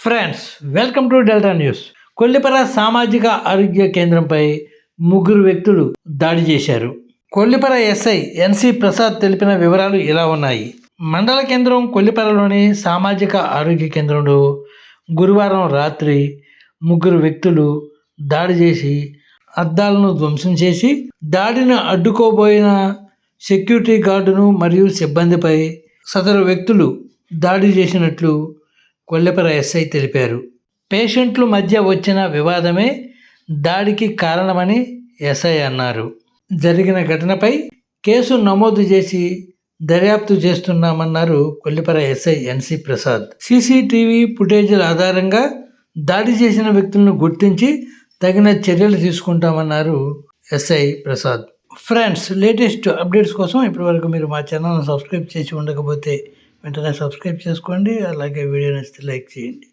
Friends welcome to Delta news Kollipara సామాజిక ఆరోగ్య కేంద్రంపై ముగ్గురు వ్యక్తులు దాడి చేశారు. కొల్లిపర ఎస్ఐ ఎన్సి ప్రసాద్ తెలిపిన వివరాలు ఇలా ఉన్నాయి. మండల కేంద్రం కొల్లిపరలోని సామాజిక ఆరోగ్య కేంద్రంలో గురువారం రాత్రి ముగ్గురు వ్యక్తులు దాడి చేసి అద్దాలను ధ్వంసం చేసి దాడిని అడ్డుకోబోయిన సెక్యూరిటీ గార్డును మరియు సిబ్బందిపై సదరు వ్యక్తులు దాడి చేసినట్లు కొల్లెపర ఎస్ఐ తెలిపారు. పేషెంట్లు మధ్య వచ్చిన వివాదమే దాడికి కారణమని ఎస్ఐ అన్నారు. జరిగిన ఘటనపై కేసు నమోదు చేసి దర్యాప్తు చేస్తున్నామన్నారు Kollipara SI NC Prasad. CCTV ఫుటేజీల ఆధారంగా దాడి చేసిన వ్యక్తులను గుర్తించి తగిన చర్యలు తీసుకుంటామన్నారు SI Prasad. Friends latest updates కోసం ఇప్పటివరకు మీరు మా ఛానల్ను సబ్స్క్రైబ్ చేసి ఉండకపోతే వెంటనే సబ్స్క్రైబ్ చేసుకోండి. అలాగే వీడియో నచ్చితే లైక్ చేయండి.